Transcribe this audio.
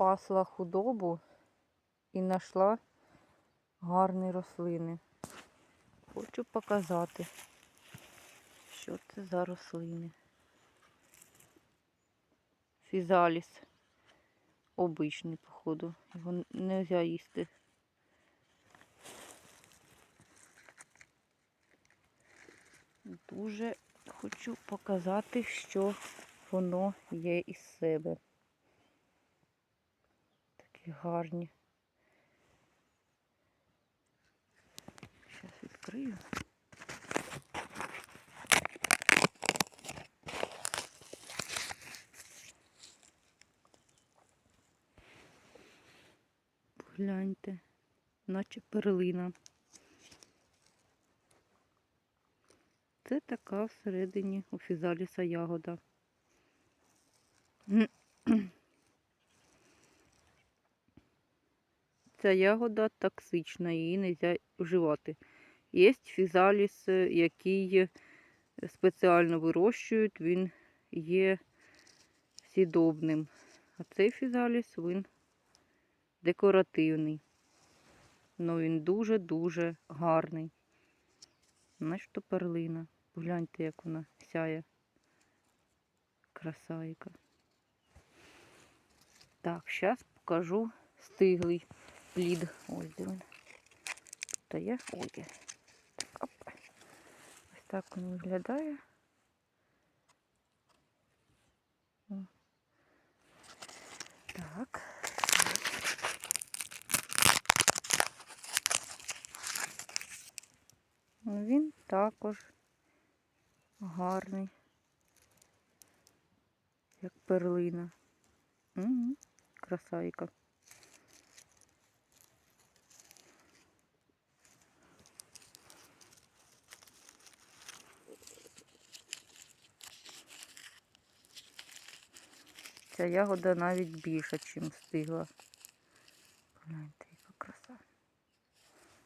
пасла худобу і знайшла гарні рослини. Хочу показати, що це за рослини. Фізаліс. Обичний, походу. Його не можна їсти. Дуже хочу показати, що воно є із себе. Гарні. Зараз відкрию. Погляньте, наче перлина. Це така всередині у фізаліса ягода. Ця ягода токсична, її не можна вживати. Є фізаліс, е, який спеціально вирощують, він є сідобним. А цей фізаліс він декоративний. Ну він дуже-дуже гарний. Наче перлина. Погляньте, як вона сяє. Краса яка. Так, зараз покажу стиглий плід. Ось де він. Тут є. Ой. Так, оп. Ось так він виглядає. Так. Ну, Він також гарний, як перлина. Угу. Красавіка. Ця ягода навіть більша, ніж стигла. Гляньте, яка краса.